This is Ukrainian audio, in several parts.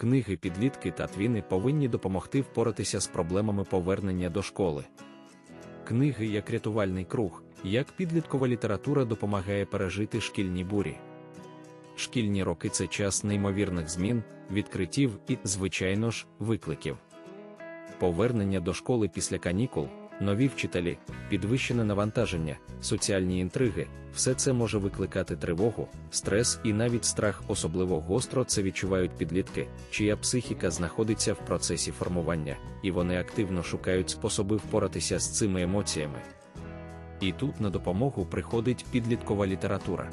Книги підлітки та твіни повинні допомогти впоратися з проблемами повернення до школи. Книги як рятувальний круг, як підліткова література допомагає пережити шкільні бурі. Шкільні роки це час неймовірних змін, відкриттів і, звичайно ж, викликів. Повернення до школи після канікул, нові вчителі, підвищене навантаження, соціальні інтриги все це може викликати тривогу, стрес і навіть страх, особливо гостро це відчувають підлітки, чия психіка знаходиться в процесі формування, і вони активно шукають способи впоратися з цими емоціями. І тут на допомогу приходить підліткова література.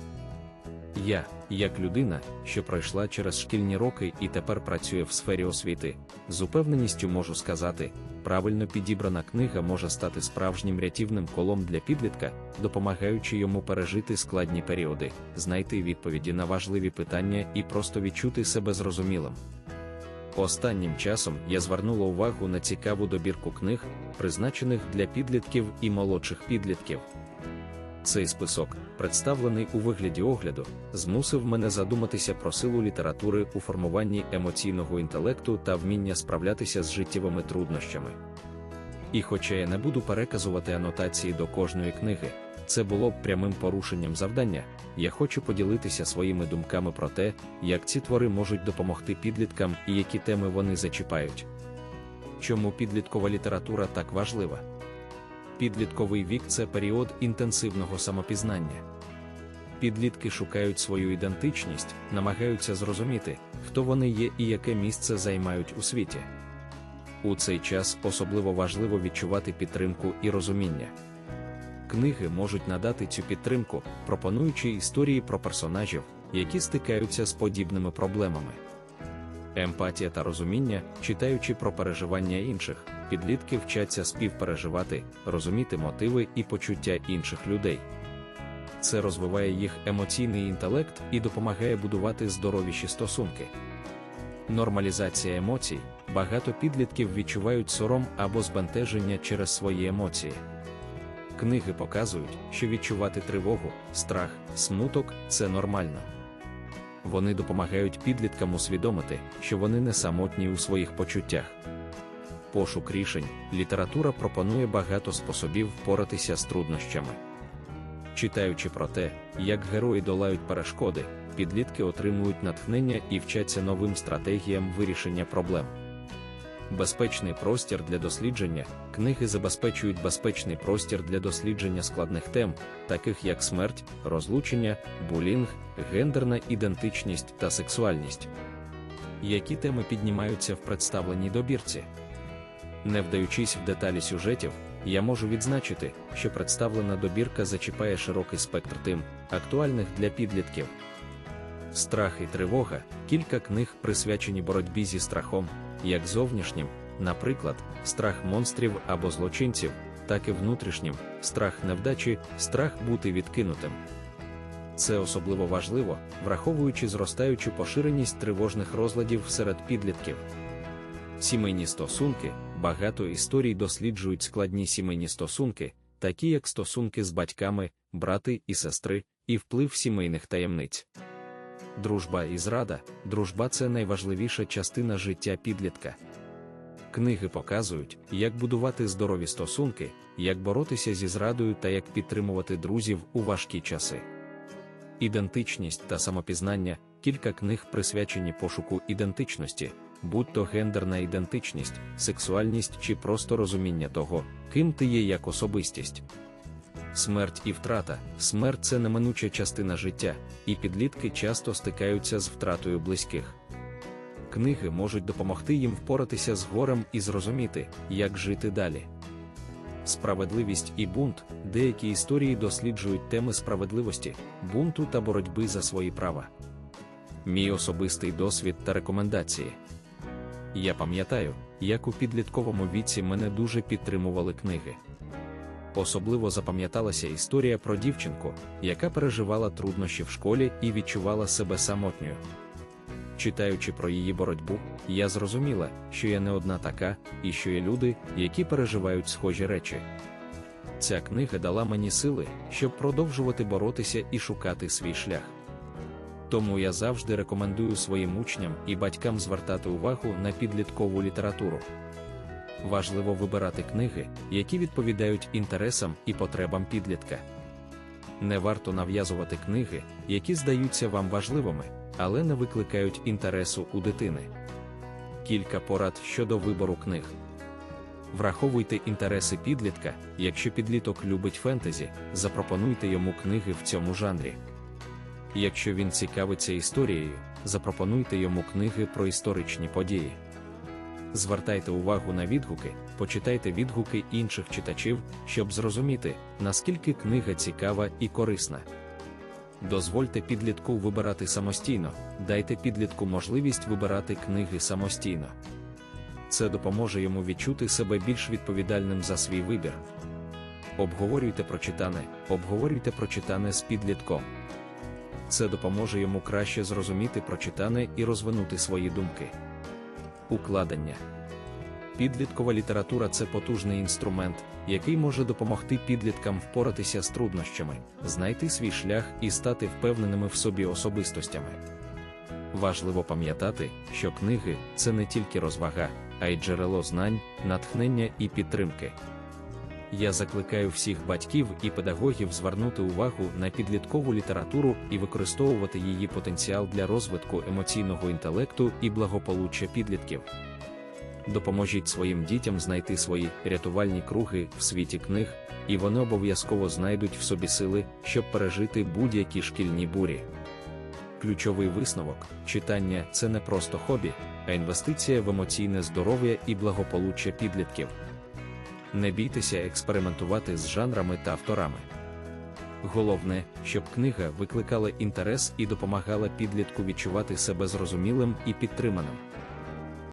Я, як людина, що пройшла через шкільні роки і тепер працює в сфері освіти, з упевненістю можу сказати, правильно підібрана книга може стати справжнім рятівним колом для підлітка, допомагаючи йому пережити складні періоди, знайти відповіді на важливі питання і просто відчути себе зрозумілим. Останнім часом я звернула увагу на цікаву добірку книг, призначених для підлітків і молодших підлітків. Цей список, представлений у вигляді огляду, змусив мене задуматися про силу літератури у формуванні емоційного інтелекту та вміння справлятися з життєвими труднощами. І хоча я не буду переказувати анотації до кожної книги, це було б прямим порушенням завдання, я хочу поділитися своїми думками про те, як ці твори можуть допомогти підліткам і які теми вони зачіпають. Чому підліткова література так важлива? Підлітковий вік це період інтенсивного самопізнання. Підлітки шукають свою ідентичність, намагаються зрозуміти, хто вони є і яке місце займають у світі. У цей час особливо важливо відчувати підтримку і розуміння. Книги можуть надати цю підтримку, пропонуючи історії про персонажів, які стикаються з подібними проблемами. Емпатія та розуміння, читаючи про переживання інших, підлітки вчаться співпереживати, розуміти мотиви і почуття інших людей. Це розвиває їх емоційний інтелект і допомагає будувати здоровіші стосунки. Нормалізація емоцій багато підлітків відчувають сором або збентеження через свої емоції. Книги показують, що відчувати тривогу, страх, смуток це нормально. Вони допомагають підліткам усвідомити, що вони не самотні у своїх почуттях. Пошук рішень, література пропонує багато способів впоратися з труднощами. Читаючи про те, як герої долають перешкоди, підлітки отримують натхнення і вчаться новим стратегіям вирішення проблем. Безпечний простір для дослідження книги забезпечують безпечний простір для дослідження складних тем, таких як смерть, розлучення, булінг, гендерна ідентичність та сексуальність. Які теми піднімаються в представленій добірці? Не вдаючись в деталі сюжетів, я можу відзначити, що представлена добірка зачіпає широкий спектр тем, актуальних для підлітків. Страх і тривога, кілька книг присвячені боротьбі зі страхом, як зовнішнім, наприклад, страх монстрів або злочинців, так і внутрішнім, страх невдачі, страх бути відкинутим. Це особливо важливо, враховуючи зростаючу поширеність тривожних розладів серед підлітків. Сімейні стосунки, багато історій досліджують складні сімейні стосунки, такі як стосунки з батьками, брати і сестри, і вплив сімейних таємниць. Дружба і зрада, дружба це найважливіша частина життя підлітка. Книги показують, як будувати здорові стосунки, як боротися зі зрадою та як підтримувати друзів у важкі часи. Ідентичність та самопізнання кілька книг присвячені пошуку ідентичності, будь то гендерна ідентичність, сексуальність чи просто розуміння того, ким ти є як особистість. Смерть і втрата, смерть це неминуча частина життя, і підлітки часто стикаються з втратою близьких. Книги можуть допомогти їм впоратися з горем і зрозуміти, як жити далі. Справедливість і бунт деякі історії досліджують теми справедливості, бунту та боротьби за свої права. Мій особистий досвід та рекомендації. Я пам'ятаю, як у підлітковому віці мене дуже підтримували книги. Особливо запам'яталася історія про дівчинку, яка переживала труднощі в школі і відчувала себе самотньою. Читаючи про її боротьбу, я зрозуміла, що я не одна така, і що є люди, які переживають схожі речі. Ця книга дала мені сили, щоб продовжувати боротися і шукати свій шлях. Тому я завжди рекомендую своїм учням і батькам звертати увагу на підліткову літературу. Важливо вибирати книги, які відповідають інтересам і потребам підлітка. Не варто нав'язувати книги, які здаються вам важливими, але не викликають інтересу у дитини. Кілька порад щодо вибору книг. Враховуйте інтереси підлітка, якщо підліток любить фентезі, запропонуйте йому книги в цьому жанрі. Якщо він цікавиться історією, запропонуйте йому книги про історичні події. Звертайте увагу на відгуки, почитайте відгуки інших читачів, щоб зрозуміти, наскільки книга цікава і корисна. Дозвольте підлітку вибирати самостійно, дайте підлітку можливість вибирати книги самостійно. Це допоможе йому відчути себе більш відповідальним за свій вибір. Обговорюйте прочитане, обговорюйте прочитане з підлітком. Це допоможе йому краще зрозуміти прочитане і розвинути свої думки. Укладення Підліткова література це потужний інструмент, який може допомогти підліткам впоратися з труднощами, знайти свій шлях і стати впевненими в собі особистостями. Важливо пам'ятати, що книги це не тільки розвага, а й джерело знань, натхнення і підтримки. Я закликаю всіх батьків і педагогів звернути увагу на підліткову літературу і використовувати її потенціал для розвитку емоційного інтелекту і благополуччя підлітків. Допоможіть своїм дітям знайти свої рятувальні круги в світі книг, і вони обов'язково знайдуть в собі сили, щоб пережити будь-які шкільні бурі. Ключовий висновок читання це не просто хобі, а інвестиція в емоційне здоров'я і благополуччя підлітків. Не бійтеся експериментувати з жанрами та авторами. Головне, щоб книга викликала інтерес і допомагала підлітку відчувати себе зрозумілим і підтриманим.